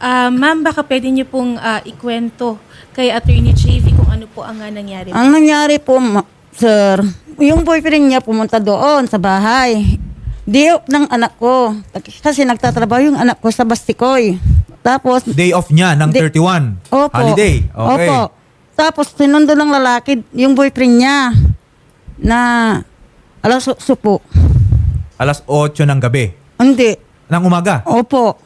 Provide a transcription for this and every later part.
Ah, ma'am, baka pwede niyo pong ah, ikwento kay Attorney JV kung ano po ang ah, nangyari. Ang nangyari po, ma- sir, yung boyfriend niya pumunta doon sa bahay. Diop ng anak ko. Kasi nagtatrabaho yung anak ko sa Bastikoy. Tapos, Day off niya ng Di- 31. opo. Holiday. Okay. Opo. Tapos, sinundo ng lalaki yung boyfriend niya na alas supo. Alas 8 ng gabi. Hindi. Ng umaga. Opo.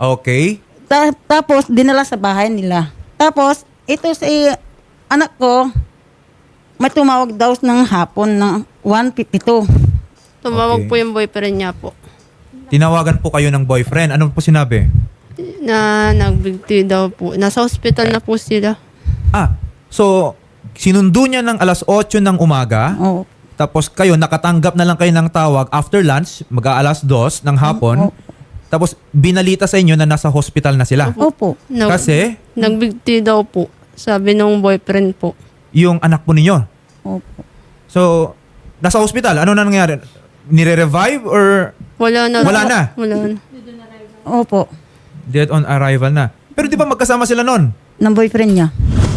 Okay. Ta- tapos, dinala sa bahay nila. Tapos, ito si anak ko, may tumawag daw ng hapon ng 152. Tumawag Okay. po yung boyfriend niya po. Tinawagan po kayo ng boyfriend. Ano po sinabi? Na nagbigti daw po. Nasa hospital na po sila. Ah, so sinundo niya ng alas 8 ng umaga. Oo. Tapos kayo, nakatanggap na lang kayo ng tawag after lunch, mag-aalas 2 ng hapon. Tapos binalita sa inyo na nasa hospital na sila. Opo. Nag, Kasi Nagbigti daw po. Sabi nung boyfriend po. yung anak po ninyo. Opo. So, nasa hospital. Ano na nangyari? Nire-revive or Wala na. Wala na? Wala na. Opo. dead on arrival na? Pero di ba magkasama sila noon? Ng boyfriend niya.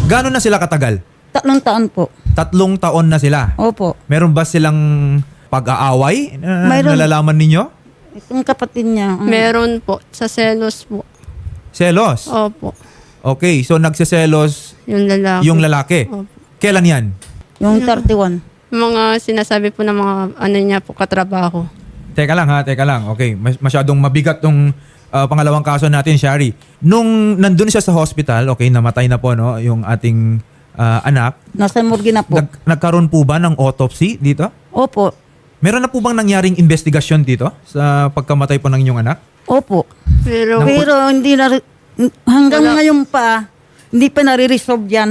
Gano'n na sila katagal? Tatlong taon po. Tatlong taon na sila. Opo. Meron ba silang pag-aaway na Mayroon. nalalaman ninyo? Itong kapatid niya. mm, Meron po. Sa selos po. Selos? Opo. Okay, so nagsiselos Yung lalaki. yung lalaki. Opo. Kailan yan? Yung 31. Mga sinasabi po ng mga ano niya po katrabaho. Teka lang ha, teka lang. Okay, mas- masyadong mabigat tong uh, pangalawang kaso natin, Shari. Nung nandun siya sa hospital, okay, namatay na po no, yung ating uh, anak. Nasa morgue na po. Nag- nagkaroon po ba ng autopsy dito? Opo. Meron na po bang nangyaring investigasyon dito sa pagkamatay po ng inyong anak? Opo. Pero Pero hindi na, hanggang Wala. ngayon pa, hindi pa nare-resolve yan.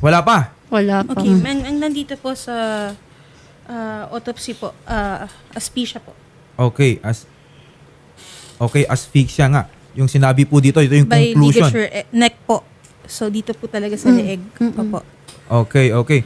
Wala pa. wala pa. Okay, ang, ang nandito po sa ah, autopsy po, ah, asphyxia po. Okay, as Okay, asphyxia nga. Yung sinabi po dito, ito yung By conclusion. ligature eh, neck po. So dito po talaga sa leeg pa po. Okay, okay.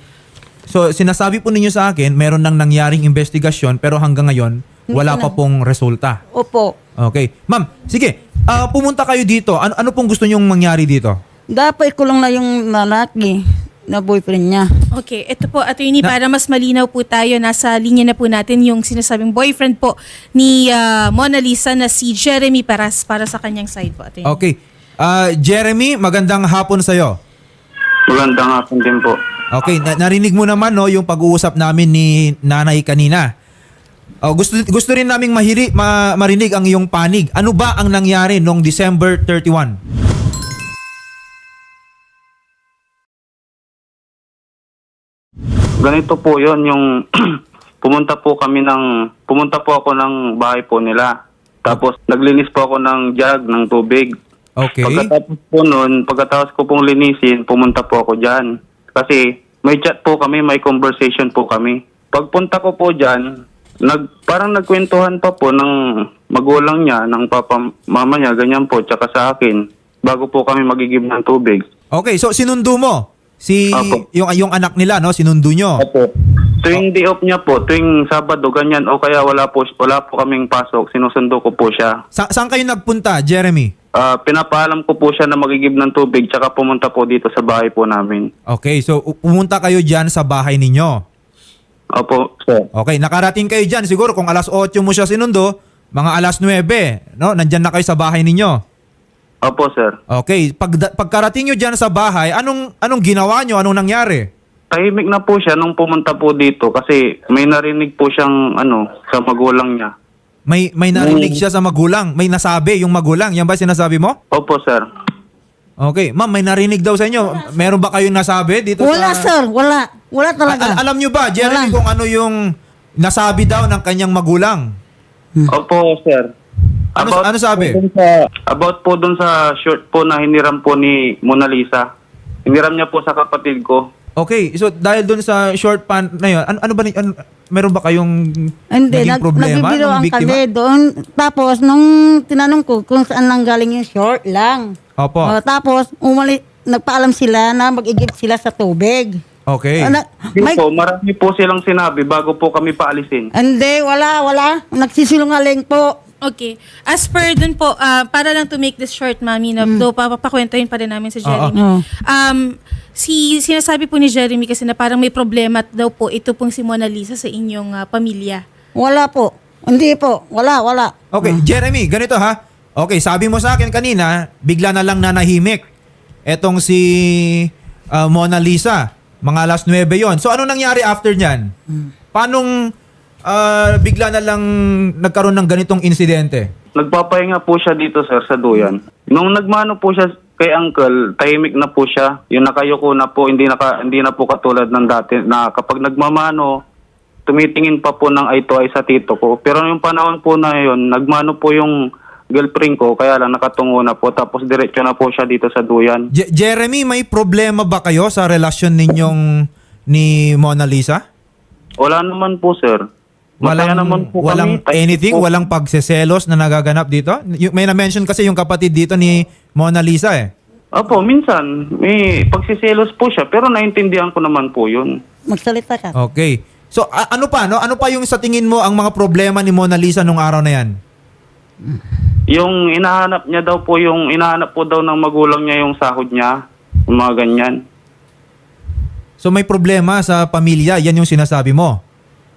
So, sinasabi po ninyo sa akin, meron nang nangyaring investigasyon pero hanggang ngayon, wala pa pong resulta. Opo. Okay. Ma'am, sige. ah, pumunta kayo dito. Ano, ano pong gusto nyong mangyari dito? Dapat kulong na yung lalaki na boyfriend niya. Okay, ito po attorney Na- para mas malinaw po tayo nasa linya na po natin yung sinasabing boyfriend po ni ah, Mona Lisa na si Jeremy Paras para sa kanyang side po attorney. Okay. Ah, Jeremy, magandang hapon sa'yo. Magandang hapon din po. Okay, na- narinig mo naman no yung pag-uusap namin ni nanay kanina. Oh, gusto gusto rin naming mahiri ma- marinig ang iyong panig. Ano ba ang nangyari noong December 31? Ganito po yon yung pumunta po kami ng, pumunta po ako ng bahay po nila. Tapos naglinis po ako ng jug ng tubig. Okay. Pagkatapos po noon, pagkatapos ko pong linisin, pumunta po ako dyan. Kasi may chat po kami, may conversation po kami. Pagpunta ko po dyan, nag, parang nagkwentuhan pa po ng magulang niya, ng papa, mama niya, ganyan po, tsaka sa akin, bago po kami magigib ng tubig. Okay, so sinundo mo si Apo. yung yung anak nila no, sinundo nyo. Opo. Tuwing day off niya po, tuwing Sabado, ganyan, o kaya wala po, wala po kaming pasok, sinusundo ko po siya. Sa, saan kayo nagpunta, Jeremy? Ah, pinapaalam ko po siya na magigib ng tubig, tsaka pumunta po dito sa bahay po namin. Okay, so u- pumunta kayo diyan sa bahay ninyo. Opo, sir. Okay, nakarating kayo diyan siguro kung alas 8 mo siya sinundo, mga alas 9, no? Nandiyan na kayo sa bahay ninyo. Opo, sir. Okay, pag pagkarating niyo diyan sa bahay, anong anong ginawa niyo? Anong nangyari? Tahimik na po siya nung pumunta po dito kasi may narinig po siyang ano sa magulang niya. May may narinig siya sa magulang, may nasabi yung magulang. Yan ba sinasabi mo? Opo, sir. Okay, ma'am, may narinig daw sa inyo. Meron ba kayong nasabi dito Wala, sa sir. Wala. Wala talaga. Al- alam niyo ba, Jeremy, Wala. kung ano yung nasabi daw ng kanyang magulang? Opo, sir. Ano- ano sabi? po dun sa- about po dun sa short po na hiniram po ni Mona Lisa. Hiniram niya po sa kapatid ko. Okay, so dahil doon sa short pan na yun, ano, ano ba, ano, meron ba kayong Hindi, naging nag, problema nagbibiroan nung biktima? kami doon. Tapos, nung tinanong ko kung saan nang galing yung short lang. Opo. Oh, tapos, umali, nagpaalam sila na mag-igib sila sa tubig. Okay. Ah, na- Hindi may, po, marami po silang sinabi bago po kami paalisin. hindi, wala, wala. Nagsisilungaling po. Okay. As per dun po, ah, para lang to make this short, mami, na do papakwentuhin pa rin namin sa Jeremy. Oo. Um, si sinasabi po ni Jeremy kasi na parang may problema daw po ito pong si Mona Lisa sa inyong ah, pamilya. Wala po. Hindi po. Wala, wala. Okay, Jeremy, ganito ha. Okay, sabi mo sa akin kanina, bigla na lang nanahimik. Etong si uh, Mona Lisa, mga alas 9 yon. So ano nangyari after niyan? Paanong uh, bigla na lang nagkaroon ng ganitong insidente? Nagpapahinga po siya dito, sir, sa duyan. Nung nagmano po siya kay uncle, tahimik na po siya. Yung nakayuko na po, hindi, naka, hindi na po katulad ng dati na kapag nagmamano, tumitingin pa po ng eye to eye sa tito ko. Pero yung panahon po na yun, nagmano po yung girlfriend ko, kaya lang nakatungo na po. Tapos diretso na po siya dito sa duyan. Je- Jeremy, may problema ba kayo sa relasyon ninyong ni Mona Lisa? Wala naman po, sir. Masaya naman po walang kami. Anything, po. walang pagseselos na nagaganap dito? Y- may na-mention kasi yung kapatid dito ni Mona Lisa eh. Opo, minsan, may pagsiselos po siya, pero naintindihan ko naman po yun. Magsalita ka. Okay. So a- ano pa no? Ano pa yung sa tingin mo ang mga problema ni Mona Lisa nung araw na 'yan? Yung inahanap niya daw po, yung inahanap po daw ng magulang niya yung sahod niya, yung mga ganyan. So may problema sa pamilya, yan yung sinasabi mo.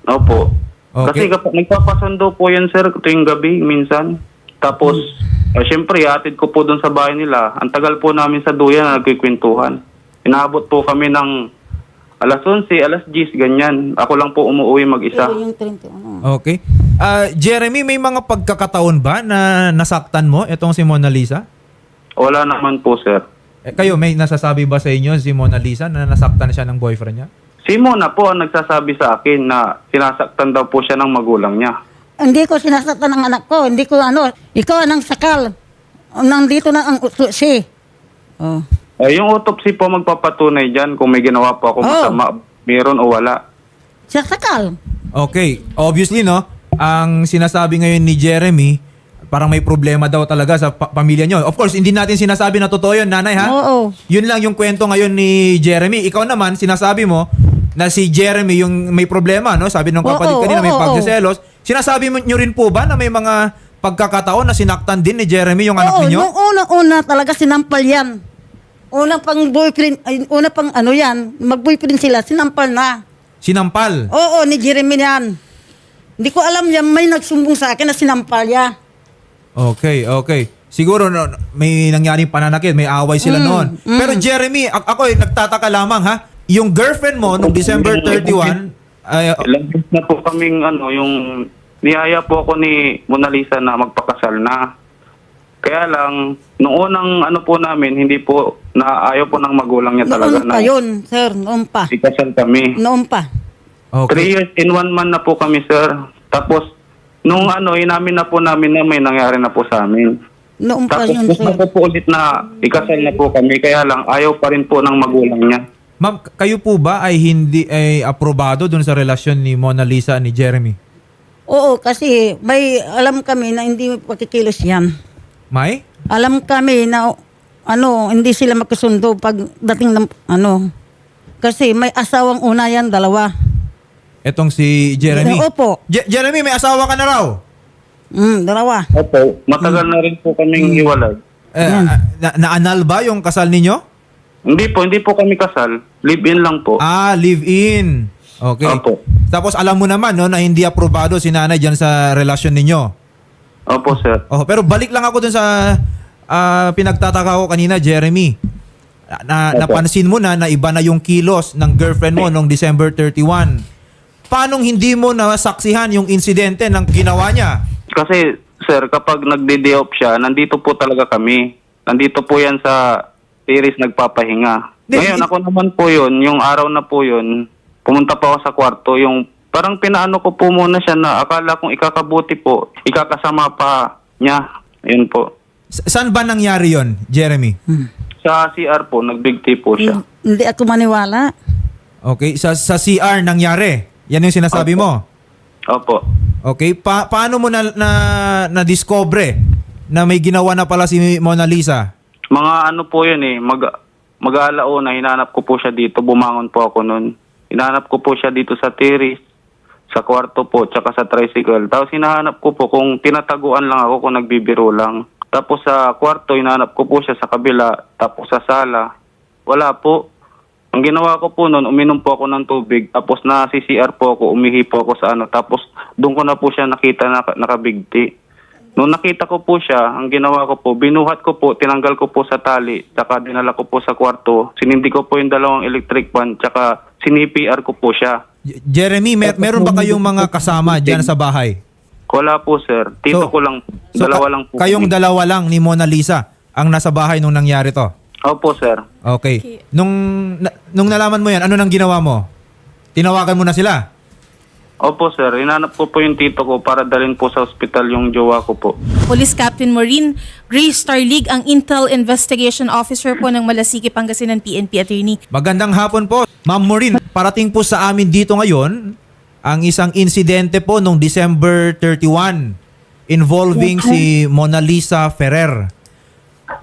Opo. Okay. Kasi kapag nagpapasundo po yan, sir, tuwing gabi, minsan. Tapos, eh, syempre, atid ko po doon sa bahay nila. Ang tagal po namin sa duyan na nagkikwentuhan. Inaabot po kami ng alas 11, alas 10, ganyan. Ako lang po umuwi mag-isa. Pero yung 31. Okay. Ah, Jeremy, may mga pagkakataon ba na nasaktan mo itong si Mona Lisa? Wala naman po, sir. Eh, kayo, may nasasabi ba sa inyo si Mona Lisa na nasaktan siya ng boyfriend niya? Si Mona po ang nagsasabi sa akin na sinasaktan daw po siya ng magulang niya. Hindi ko sinasaktan ng anak ko. Hindi ko ano. Ikaw ang sakal. Nandito na ang utusi. Oh. Eh, yung autopsy po magpapatunay dyan kung may ginawa po ako Oh. masama, meron o wala. Siya sakal. Okay. Obviously, no? Ang sinasabi ngayon ni Jeremy, parang may problema daw talaga sa pa- pamilya nyo. Of course, hindi natin sinasabi na totoo yun, nanay, ha? Oo. Yun lang yung kwento ngayon ni Jeremy. Ikaw naman, sinasabi mo na si Jeremy yung may problema, no? Sabi ng kapatid Oo, kanina, may oo, pagsiselos. Sinasabi mo nyo rin po ba na may mga pagkakataon na sinaktan din ni Jeremy yung anak Oo, ninyo? nung unang-una talaga sinampal yan. Unang pang boyfriend, ay, una pang ano yan, mag-boyfriend sila, sinampal na. Sinampal. Oo, ni Jeremy yan. Hindi ko alam yan, may nagsumbong sa akin na sinampal ya. Okay, okay. Siguro no, may nangyaring pananakit, may away sila Mm, noon. Pero Jeremy, a- ako eh, nagtataka lamang ha. Yung girlfriend mo nung December 31, ay, Ilang beses na po kaming ano, yung niyaya po ako ni Mona Lisa na magpakasal na. Kaya lang, noong unang ano po namin, hindi po, na ayaw po ng magulang niya talaga Noon na pa yun, sir, noon pa. ikasal kami. Noon pa. okay. Three years in one month na po kami, sir. Tapos, nung ano, inamin na po namin na may nangyari na po sa amin. Noon pa Tapos, yun, gusto sir. ko po ulit na ikasal na po kami. Kaya lang, ayaw pa rin po ng magulang niya. Ma'am, kayo po ba ay hindi ay aprobado dun sa relasyon ni Mona Lisa ni Jeremy? Oo, kasi may alam kami na hindi pakikilos yan. May? Alam kami na ano, hindi sila magkasundo pag dating ng ano. Kasi may asawang una yan, dalawa. Etong si Jeremy. Opo. Je- Jeremy, may asawa ka na raw. Mm, dalawa. Opo. Matagal na rin po kaming hiwalay. Eh, ah, na, naanal ba yung kasal ninyo? Hindi po, hindi po kami kasal. Live-in lang po. Ah, live-in. Okay. Opo. Tapos alam mo naman no, na hindi aprobado si nanay dyan sa relasyon ninyo. Opo, sir. Oh, pero balik lang ako dun sa ah, pinagtataka ko kanina, Jeremy. Na, Opo. napansin mo na na iba na yung kilos ng girlfriend mo noong December 31. Paano hindi mo nasaksihan yung insidente ng ginawa niya? Kasi, sir, kapag nagde-day off siya, nandito po talaga kami. Nandito po yan sa series nagpapahinga. Di- Ngayon, ako naman po yun, yung araw na po yun, pumunta pa ako sa kwarto, yung parang pinaano ko po muna siya na akala kong ikakabuti po, ikakasama pa niya. Ayun po. S- saan ba nangyari yon, Jeremy? Sa CR po, nagbig tea po siya. Hindi ako maniwala. Okay, sa sa CR nangyari. Yan yung sinasabi mo. Opo. Okay, pa- paano mo na na na-discover na may ginawa na pala si Mona Lisa? Mga ano po yun eh, mag, mag-aalauna, hinanap ko po siya dito, bumangon po ako nun. Hinanap ko po siya dito sa terrace. sa kwarto po, tsaka sa tricycle. Tapos hinahanap ko po kung tinataguan lang ako kung nagbibiro lang. Tapos sa kwarto, hinahanap ko po siya sa kabila, tapos sa sala. Wala po. Ang ginawa ko po noon, uminom po ako ng tubig, tapos na CCR po ako, umihi po ako sa ano, tapos doon ko na po siya nakita na nakabigti. Nung nakita ko po siya, ang ginawa ko po, binuhat ko po, tinanggal ko po sa tali, tsaka dinala ko po sa kwarto, sinindi ko po yung dalawang electric fan, tsaka sinipr ko po siya. Jeremy, mer- meron ba kayong mga kasama dyan sa bahay? Wala po sir, tito ko lang, so dalawa ka- lang po. Kayong kami. dalawa lang ni Mona Lisa ang nasa bahay nung nangyari to? Opo sir. Okay. Nung na- nung nalaman mo yan, ano nang ginawa mo? Tinawagan mo na sila? Opo sir, inanap ko po yung tito ko para dalhin po sa ospital yung jowa ko po. Police Captain Maureen Grace Starlig, ang Intel Investigation Officer po ng Malasiki, Pangasinan PNP Attorney. Magandang hapon po. Ma'am Maureen, parating po sa amin dito ngayon ang isang insidente po nung December 31 involving si Mona Lisa Ferrer.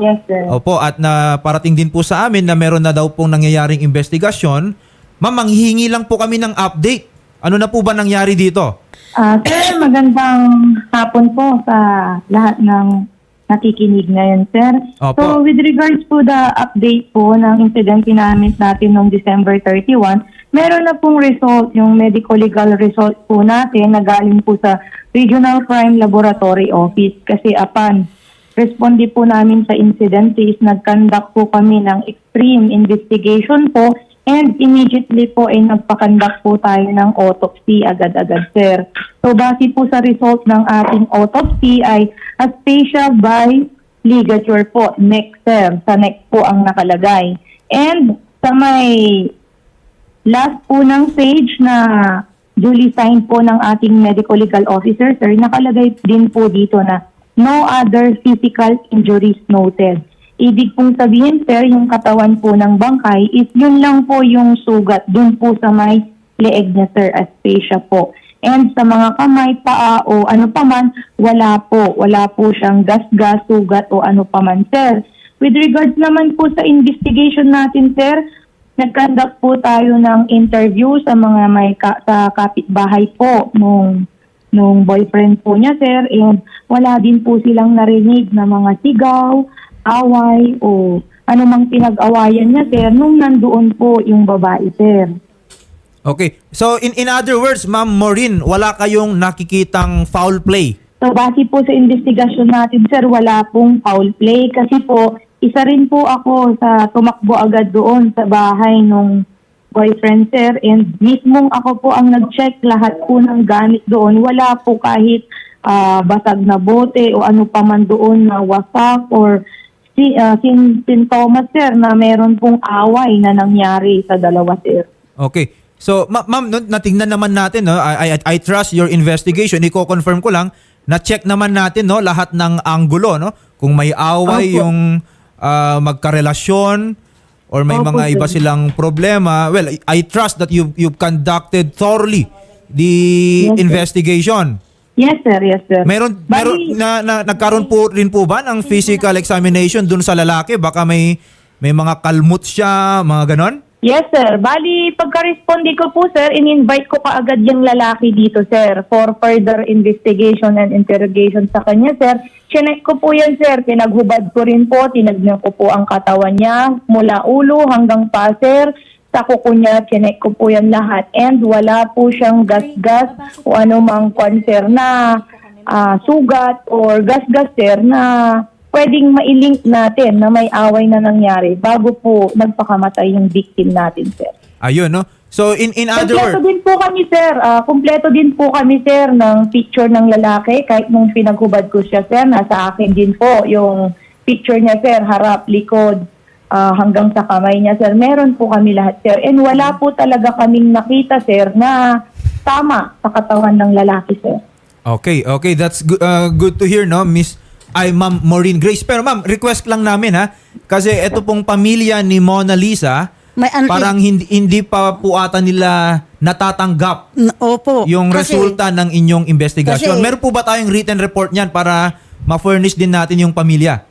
Yes, sir. Opo, at na parating din po sa amin na meron na daw pong nangyayaring investigasyon. Ma'am, manghihingi lang po kami ng update. Ano na po ba nangyari dito? Ah, sir, magandang hapon po sa lahat ng nakikinig ngayon, sir. Opo. So, with regards po the update po ng incident namin natin noong December 31, meron na pong result, yung medico-legal result po natin na galing po sa Regional Crime Laboratory Office. Kasi upon responde po namin sa incident is nag-conduct po kami ng extreme investigation po and immediately po ay nagpa-conduct po tayo ng autopsy agad-agad, sir. So base po sa result ng ating autopsy ay aphasia by ligature po, neck, sir. Sa neck po ang nakalagay. And sa may last po ng page na duly signed po ng ating medical legal officer, sir, nakalagay din po dito na no other physical injuries noted. Ibig pong sabihin, sir, yung katawan po ng bangkay is yun lang po yung sugat dun po sa may leeg niya, sir, aphasia po. And sa mga kamay, paa o ano pa man, wala po. Wala po siyang gas-gas, sugat o ano pa man, sir. With regards naman po sa investigation natin, sir, nag-conduct po tayo ng interview sa mga may ka- sa kapitbahay po nung nung boyfriend po niya, sir, and wala din po silang narinig na mga sigaw, away, o anumang pinag-awayan niya, sir, nung nandoon po yung babae, sir. Okay. So in in other words, Ma'am Maureen, wala kayong nakikitang foul play. So, base po sa investigasyon natin, sir, wala pong foul play kasi po, isa rin po ako sa tumakbo agad doon sa bahay nung boyfriend, sir, and mismong ako po ang nag-check lahat po ng gamit doon. Wala po kahit ah, basag na bote o ano pa man doon na wasak or si, uh, sin, sintomas, sir, na meron pong away na nangyari sa dalawa, sir. Okay. So, ma- ma'am, no, natingnan naman natin, no? I, I, I trust your investigation. Iko-confirm ko lang, na-check naman natin, no, lahat ng anggulo, no? Kung may away Opo. yung ah, magkarelasyon or may Opo, mga iba sir. silang problema. Well, I, I trust that you you've conducted thoroughly the Yes, sir. investigation. Yes, sir. Yes, sir. Meron Bali- meron na, na nagkaroon po rin po ba ng physical examination dun sa lalaki? Baka may may mga kalmot siya, mga ganon? Yes, sir. Bali, pagka-responde ko po, sir, in-invite ko kaagad yung lalaki dito, sir, for further investigation and interrogation sa kanya, sir. Chinek ko po yan, sir. Pinaghubad ko rin po. Tinagnan ko po ang katawan niya mula ulo hanggang pa, sir. Sa kuko niya, chinek ko po yan lahat. And wala po siyang gas-gas o anumang cancer na ah, sugat or gas-gas, sir, na pwedeng mailink natin na may away na nangyari bago po nagpakamatay yung victim natin, sir. Ayun, no? So, in, in other Kompleto words, din po kami, sir. Ah, kompleto din po kami, sir, ng picture ng lalaki. Kahit nung pinaghubad ko siya, sir, nasa akin din po yung picture niya, sir, harap, likod, ah, hanggang sa kamay niya, sir. Meron po kami lahat, sir. And wala po talaga kaming nakita, sir, na tama sa katawan ng lalaki, sir. Okay, okay. That's good, uh, good to hear, no, Miss ay Ma'am Maureen Grace. Pero ma'am, request lang namin ha. Kasi ito pong pamilya ni Mona Lisa, May ano- parang hindi, hindi pa po ata nila natatanggap N- Opo. yung Kasi- resulta ng inyong investigasyon. kasi- Meron po ba tayong written report niyan para ma-furnish din natin yung pamilya?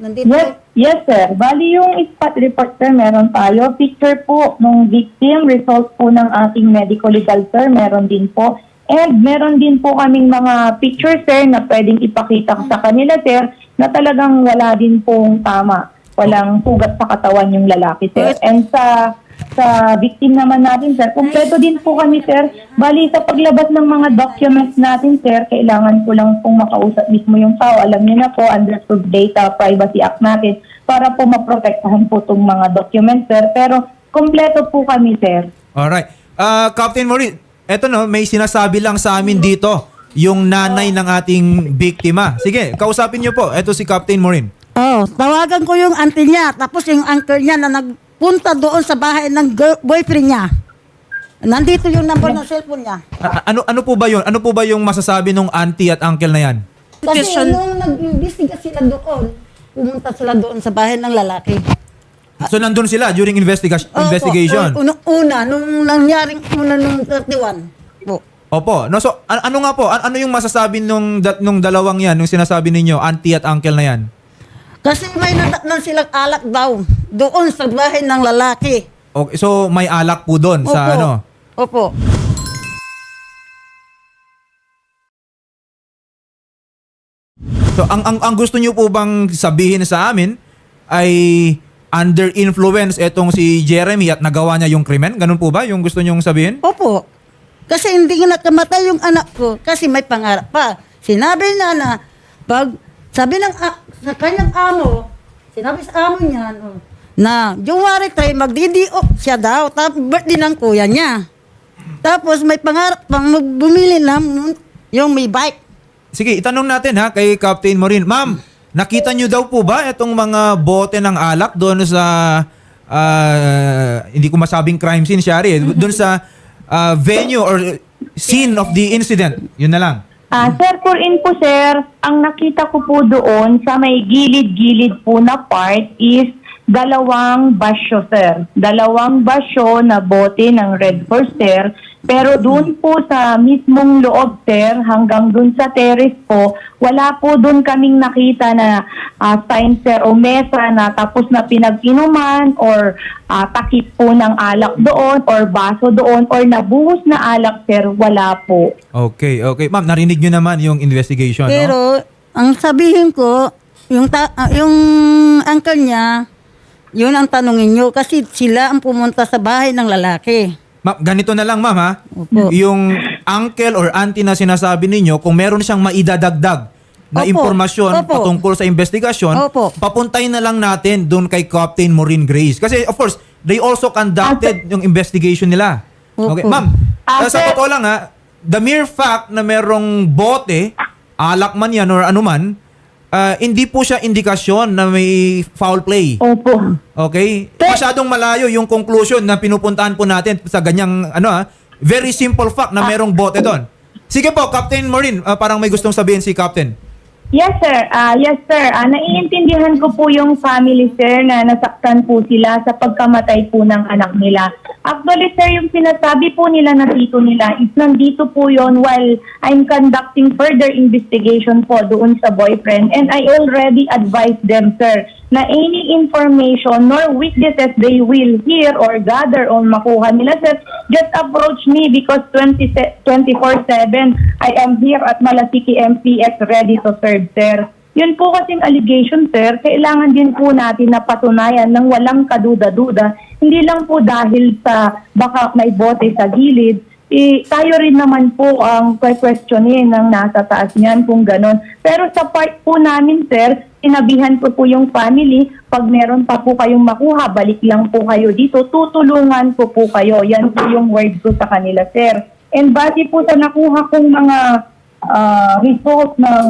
Nandito. Yes, yes sir. Bali yung spot report sir, meron tayo. Picture po nung victim, result po ng ating medical legal sir, meron din po. And meron din po kaming mga picture sir na pwedeng ipakita sa kanila sir na talagang wala din pong tama. Walang sugat sa katawan yung lalaki sir. And sa sa victim naman natin, sir. Kompleto din po kami, sir. Bali, sa paglabas ng mga documents natin, sir, kailangan ko lang pong makausap mismo yung tao. Alam niyo na po, under Food Data Privacy Act natin, para po maprotektahan po itong mga documents, sir. Pero, kompleto po kami, sir. Alright. Ah, Captain Maureen, eto no, may sinasabi lang sa amin dito yung nanay ng ating biktima. Sige, kausapin niyo po. Eto si Captain Maureen. Oh, tawagan ko yung auntie niya, tapos yung uncle niya na nagpunta doon sa bahay ng girl- boyfriend niya. Nandito yung number ng cellphone niya. A- ano ano po ba 'yon? Ano po ba yung masasabi nung auntie at uncle na 'yan? Kasi Petition. nung nag-imbestiga sila doon, pumunta sila doon sa bahay ng lalaki. So nandun sila during investiga- Opo, investigation. un- unang una, nung nangyaring una nung 31. Po. Opo. No, so an- ano nga po? An- ano yung masasabi nung da- nung dalawang 'yan, nung sinasabi ninyo, auntie at uncle na 'yan? Kasi may natatnan silang alak daw doon sa bahay ng lalaki. Okay, so may alak po doon sa ano. Opo. So ang ang, ang gusto niyo po bang sabihin sa amin ay under influence etong si Jeremy at nagawa niya yung krimen? Ganun po ba yung gusto niyong sabihin? Opo. Kasi hindi nga nakamatay yung anak ko kasi may pangarap pa. Sinabi na na pag sabi ng a- sa kanyang amo, sinabi sa amo niya no, na January 3 magdidiop siya daw tapos birthday ng kuya niya. Tapos may pangarap pang bumili ng yung may bike. Sige, itanong natin ha kay Captain Maureen. Ma'am, nakita niyo daw po ba itong mga bote ng alak doon sa ah, hindi ko masabing crime scene, Shari, doon sa ah, venue or scene of the incident? Yun na lang. Ah, sir, for info, sir, ang nakita ko po doon sa may gilid-gilid po na part is dalawang basyo, sir. Dalawang basyo na bote ng Red Horse, sir. Pero doon po sa mismong loob, sir, hanggang doon sa terrace po, wala po doon kaming nakita na ah, sign, sir, o mesa na tapos na pinag-inuman or ah, takip po ng alak doon or baso doon or nabuhos na alak, sir, wala po. Okay, okay. Ma'am, narinig niyo naman yung investigation, no? Pero ang sabihin ko, yung ta- ah, yung uncle niya, yun ang tanungin niyo kasi sila ang pumunta sa bahay ng lalaki. Ma'am, ganito na lang, ma'am, ha? Opo. Yung uncle or auntie na sinasabi ninyo, kung meron siyang maidadagdag na Opo. impormasyon Opo. patungkol sa investigasyon, Opo. papuntayin na lang natin doon kay Captain Maureen Grace. Kasi, of course, they also conducted yung investigation nila. Okay, Opo. ma'am, Ah, uh, sa totoo lang, ha, the mere fact na merong bote, alak man yan or anuman, uh, hindi po siya indikasyon na may foul play. Opo. Okay? Masyadong malayo yung conclusion na pinupuntahan po natin sa ganyang ano ah, very simple fact na merong bote doon. Sige po, Captain Maureen, ah, parang may gustong sabihin si Captain. Yes, sir. Ah, yes, sir. Ah, naiintindihan ko po yung family, sir, na nasaktan po sila sa pagkamatay po ng anak nila. Actually, sir, yung sinasabi po nila na tito nila is nandito po yon while I'm conducting further investigation po doon sa boyfriend. And I already advised them, sir, na any information nor witnesses they will hear or gather or makuha nila, sir, just approach me because 20, 24-7, I am here at Malasiki MPS ready to serve, sir. Yun po kasing allegation, sir, kailangan din po natin na patunayan ng walang kaduda-duda. Hindi lang po dahil sa baka may bote sa gilid, eh, tayo rin naman po ang questionin ng nasa taas niyan kung ganon. Pero sa part po namin, sir, sinabihan ko po yung family, pag meron pa po kayong makuha, balik lang po kayo dito, tutulungan ko po kayo. Yan po yung word ko sa kanila, sir. And base po sa nakuha kong mga ah, result ng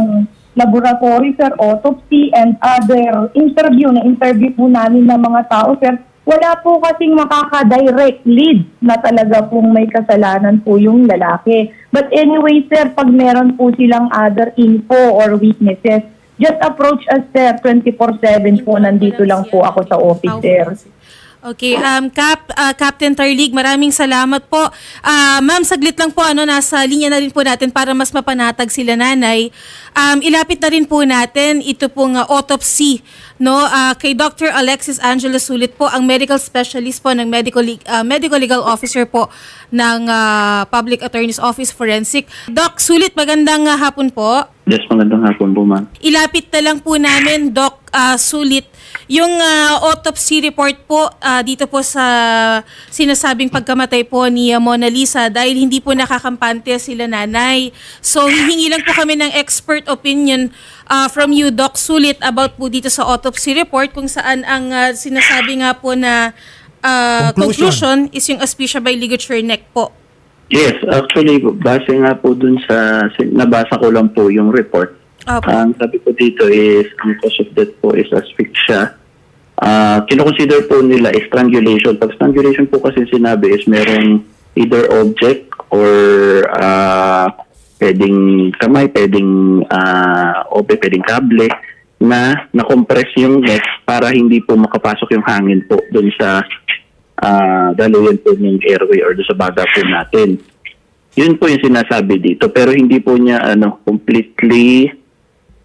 laboratory, sir, autopsy, and other interview na interview po namin ng mga tao, sir, wala po kasing makaka-direct lead na talaga pong may kasalanan po yung lalaki. But anyway, sir, pag meron po silang other info or witnesses, just approach us, sir. 24-7 po, nandito lang po ako sa office, sir. Okay, um, Cap, ah, Captain Tarlig, maraming salamat po. Ah, ma'am, saglit lang po, ano, nasa linya na rin po natin para mas mapanatag sila nanay. Um, ilapit na rin po natin ito pong ah, autopsy no ah, kay Dr. Alexis Angela Sulit po ang medical specialist po ng medical ah, medical legal officer po ng ah, Public Attorney's Office Forensic. Doc Sulit, magandang ah, hapon po. Yes, magandang hapon po, ma'am. Ilapit na lang po namin, Doc ah, Sulit, yung ah, autopsy report po ah, dito po sa sinasabing pagkamatay po ni ah, Mona Lisa dahil hindi po nakakampante sila nanay. So, hihingi lang po kami ng expert opinion ah, from you, Doc Sulit, about po dito sa autopsy report kung saan ang ah, sinasabi nga po na ah, Conclusion. conclusion is yung asphyxia by ligature neck po. Yes, actually, base nga po dun sa, nabasa ko lang po yung report. Opo. Ang sabi ko dito is, ang cause of death po is asphyxia. Ah, kinoconsider po nila is strangulation. Pag strangulation po kasi sinabi is merong either object or ah, pwedeng kamay, pwedeng uh, obe, pwedeng kable na na-compress yung neck para hindi po makapasok yung hangin po dun sa ah daluyan po ng airway or doon sa baga po natin. Yun po yung sinasabi dito. Pero hindi po niya ano, completely,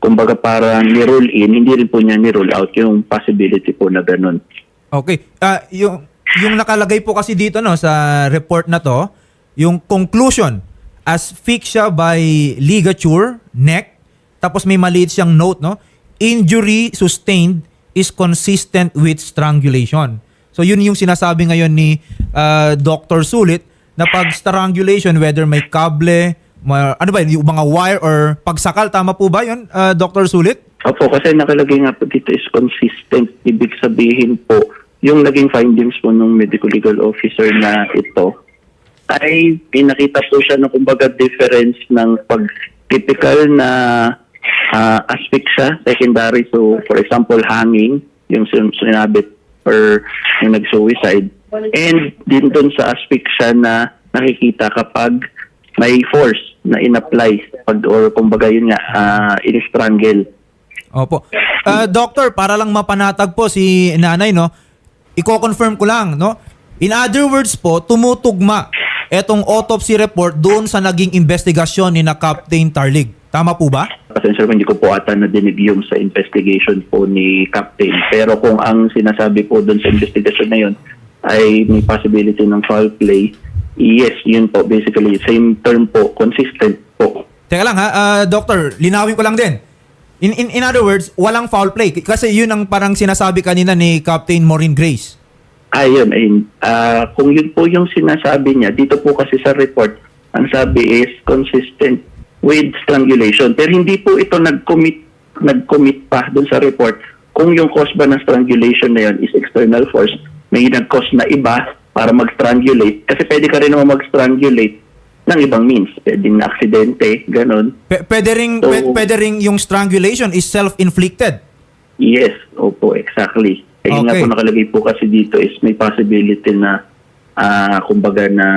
kumbaga parang ni-roll in, hindi rin po niya ni-roll out yung possibility po na ganun. Okay. Ah, yung yung nakalagay po kasi dito no sa report na to, yung conclusion asphyxia by ligature neck tapos may maliit siyang note no injury sustained is consistent with strangulation. So yun yung sinasabi ngayon ni ah, Dr. Sulit na pag strangulation whether may kable, ma- ano ba yun, yung mga wire or pagsakal tama po ba yun ah, Dr. Sulit? Opo, kasi nakalagay nga po dito is consistent. Ibig sabihin po, yung naging findings po ng medical legal officer na ito, ay pinakita po siya ng kumbaga difference ng pag typical na ah, asphyxia, secondary. So, for example, hanging, yung sin- sinabi or yung nag-suicide. And din doon sa asphyxia na nakikita kapag may force na in-apply pag, or kumbaga yun nga, ah, in-strangle. Opo. Ah, doctor, para lang mapanatag po si nanay, no? Iko-confirm ko lang, no? In other words po, tumutugma etong autopsy report doon sa naging investigasyon ni na Captain Tarlig. Tama po ba? Pasensya ko, hindi ko po ata nadinig yung sa investigation po ni Captain. Pero kung ang sinasabi po doon sa investigation na yun ay may possibility ng foul play, yes, yun po. Basically, same term po, consistent po. Teka lang ha, ah, doctor, linawin ko lang din. In, in, in other words, walang foul play. Kasi yun ang parang sinasabi kanina ni Captain Maureen Grace. Ayun, ayun. Ah, kung yun po yung sinasabi niya, dito po kasi sa report, ang sabi is consistent with strangulation. Pero hindi po ito nag-commit, nag-commit pa dun sa report kung yung cause ba ng strangulation na yun is external force, may nag-cause na iba para mag-strangulate. Kasi pwede ka rin naman mag-strangulate ng ibang means. Pwedeng na aksidente, ganun. P- pwede, ring, So- pwede, pwede ring yung strangulation is self-inflicted. Yes, opo, exactly. Kaya nga Okay. po nakalagay po kasi dito is may possibility na ah, kumbaga na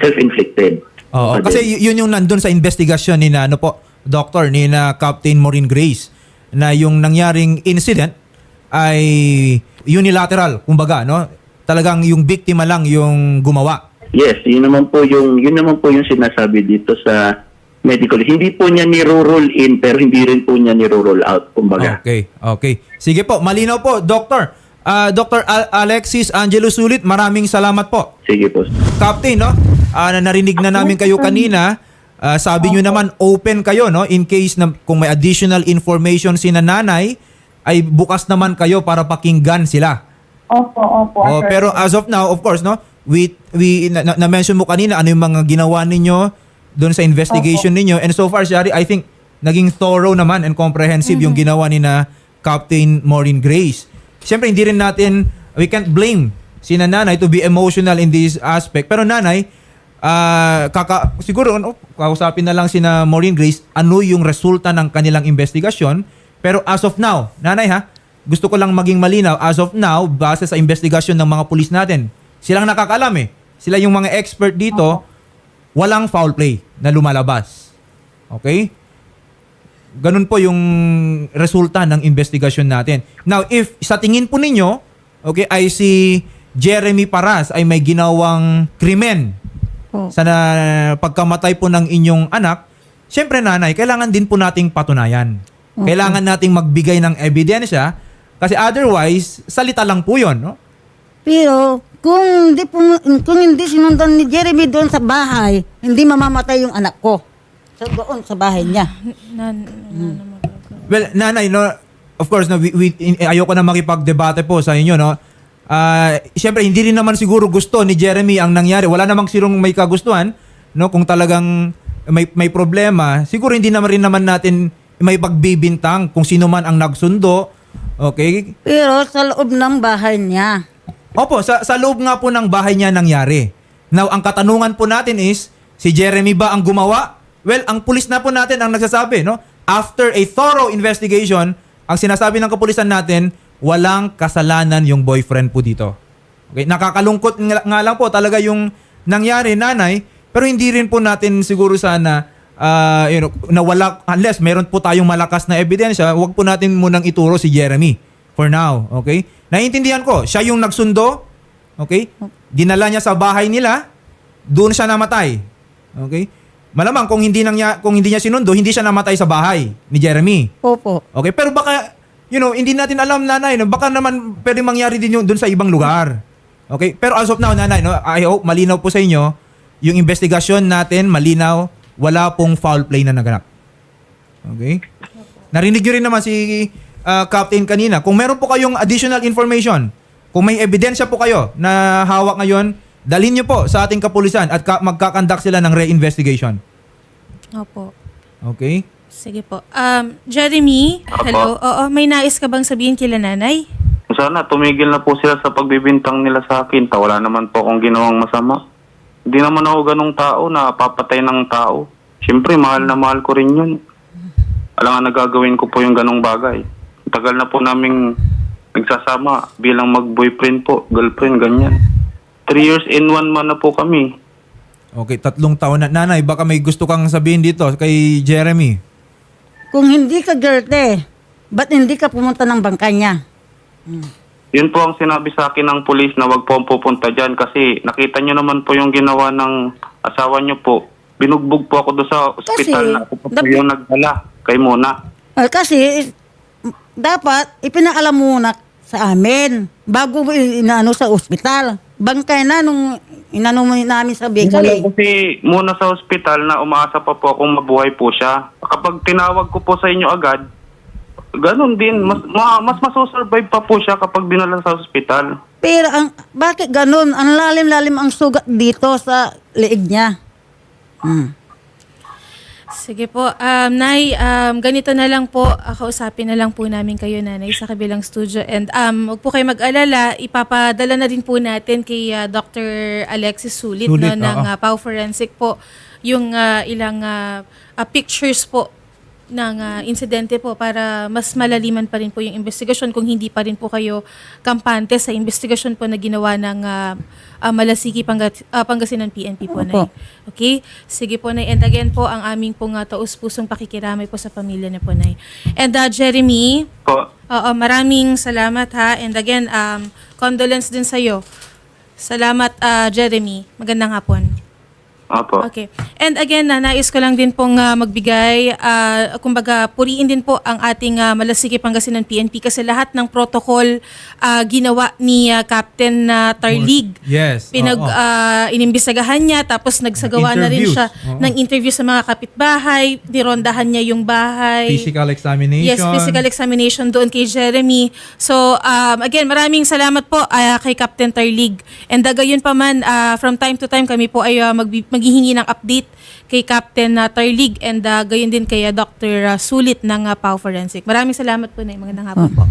self-inflicted. Oo, Pwede. kasi y- yun yung nandun sa investigasyon ni na, ano po, doctor, ni na Captain Maureen Grace, na yung nangyaring incident ay unilateral, kumbaga, no? Talagang yung biktima lang yung gumawa. Yes, yun naman po yung yun naman po yung sinasabi dito sa medical. Hindi po niya ni-roll in pero hindi rin po niya ni-roll out, kumbaga. Okay, okay. Sige po, malinaw po, doctor. Ah, Dr. Al- Alexis Angelo Sulit, maraming salamat po. Sige po. Captain, no? Ah, na narinig na namin kayo kanina. Ah, sabi nyo naman open kayo, no? In case na kung may additional information si nanay, ay bukas naman kayo para pakinggan sila. Opo, opo. Oh, sir. pero as of now, of course, no? We we na, na- na-mention mo kanina ano yung mga ginawa ninyo doon sa investigation ninyo and so far, Shari, I think naging thorough naman and comprehensive yung ginawa ni na Captain Maureen Grace. Siyempre, hindi rin natin, we can't blame si nanay to be emotional in this aspect. Pero nanay, ah, kaka, siguro, ano, kausapin na lang si na Maureen Grace, ano yung resulta ng kanilang investigasyon. Pero as of now, nanay ha, gusto ko lang maging malinaw, as of now, base sa investigasyon ng mga pulis natin, silang nakakalam eh. Sila yung mga expert dito, walang foul play na lumalabas. Okay? Ganun po yung resulta ng investigasyon natin. Now, if sa tingin po ninyo, okay, ay si Jeremy Paras ay may ginawang krimen Po. sa na, pagkamatay po ng inyong anak, syempre nanay, kailangan din po nating patunayan. Kailangan nating magbigay ng ebidensya Kasi otherwise, salita lang po yun, no? Pero kung hindi pum- kung hindi sinundan ni Jeremy doon sa bahay, hindi mamamatay yung anak ko. So doon sa bahay niya. Na, na, na- Well, nanay, no, of course, no, we, we- in- ayoko na makipagdebate po sa inyo, no? Ah, Siyempre, hindi rin naman siguro gusto ni Jeremy ang nangyari. Wala namang sirong may kagustuhan, no? Kung talagang may, may problema, siguro hindi naman rin naman natin may pagbibintang kung sino man ang nagsundo. Okay? Pero sa loob ng bahay niya. Opo, sa, sa loob nga po ng bahay niya nangyari. Now, ang katanungan po natin is, si Jeremy ba ang gumawa? Well, ang pulis na po natin ang nagsasabi, no? After a thorough investigation, ang sinasabi ng kapulisan natin, walang kasalanan yung boyfriend po dito. Okay? Nakakalungkot nga, lang po talaga yung nangyari, nanay, pero hindi rin po natin siguro sana ah, you know, na wala, unless meron po tayong malakas na ebidensya, wag po natin munang ituro si Jeremy for now, okay? Naiintindihan ko, siya yung nagsundo, okay? Dinala niya sa bahay nila, doon siya namatay. Okay? Malamang kung hindi nang niya, kung hindi niya sinundo, hindi siya namatay sa bahay ni Jeremy. Opo. Okay? Pero baka you know, hindi natin alam nanay, no? baka naman pwedeng mangyari din yung doon sa ibang lugar. Okay? Pero as of now, nanay, no, I hope malinaw po sa inyo, yung investigasyon natin malinaw, wala pong foul play na naganap. Okay? Narinig nyo rin naman si ah, Captain kanina. Kung meron po kayong additional information, kung may ebidensya po kayo na hawak ngayon, dalhin nyo po sa ating kapulisan at ka- magkakandak sila ng re-investigation. Opo. Okay? Sige po. Um, Jeremy, Apo. hello. Oo, may nais ka bang sabihin kila nanay? Sana tumigil na po sila sa pagbibintang nila sa akin. Ta, wala naman po akong ginawang masama. Hindi naman ako ganong tao na papatay ng tao. Siyempre, mahal na mahal ko rin yun. Alam nga nagagawin ko po yung ganong bagay. Tagal na po naming nagsasama bilang mag-boyfriend po, girlfriend, ganyan. Three years in one month na po kami. Okay, tatlong taon na. Nanay, baka may gusto kang sabihin dito kay Jeremy. Kung hindi ka girte, ba't hindi ka pumunta ng bangka niya? Yun po ang sinabi sa akin ng pulis na wag po ang pupunta dyan kasi nakita nyo naman po yung ginawa ng asawa nyo po. Binugbog po ako doon sa ospital Kasi, na ako po, po yung nagdala kay Mona. Ah, kasi dapat ipinaalam muna sa amin bago inaano sa ospital. Bangkay na nung inano mo namin sa Wala Bicol. kasi muna sa ospital na umaasa pa po akong mabuhay po siya. Kapag tinawag ko po sa inyo agad, ganun din. Mas, ma, mas masusurvive pa po siya kapag dinala sa ospital. Pero ang bakit ganun? Ang lalim-lalim ang sugat dito sa leeg niya. Hmm. Sige po. Um, Nay, um, ganito na lang po. ah, kausapin na lang po namin kayo, Nanay, sa kabilang studio. And um, huwag po kayo mag-alala. Ipapadala na din po natin kay ah, Dr. Alexis Sulit, Sulit, no, ng oo. ah, Pau Forensic po yung ah, ilang ah, ah, pictures po ng ah, insidente po para mas malaliman pa rin po yung investigasyon kung hindi pa rin po kayo kampante sa investigasyon po na ginawa ng ah, ah, Malasiki Pangat, ah, Pangasinan PNP po, Nay. Opo. Okay? Sige po, Nay. And again po, ang aming pong uh, taus-pusong pakikiramay po sa pamilya na po, Nay. And uh, Jeremy, Po, oo, maraming salamat ha. And again, um, condolence din sa'yo. Salamat, uh, Jeremy. Magandang hapon. Opo. Okay. And again, na nais ko lang din pong ah, magbigay, ah, kumbaga, puriin din po ang ating uh, Malasiki Pangasinan PNP kasi lahat ng protocol ah, ginawa ni ah, Captain uh, Tarlig. Yes. Pinag oo. ah, inimbestigahan niya tapos nagsagawa na rin siya Oo. ng interview sa mga kapitbahay, nirondahan niya yung bahay. physical examination. Yes, physical examination doon kay Jeremy. So, um, again, maraming salamat po ah, kay Captain Tarlig. And uh, gayon pa man, ah, from time to time kami po ay ah, magbi- maghihingi ng update kay Captain uh, Tarlig and uh, gayon din kay ah, Dr. ah, Sulit ng uh, Pau Forensic. Maraming salamat po na magandang hapon po.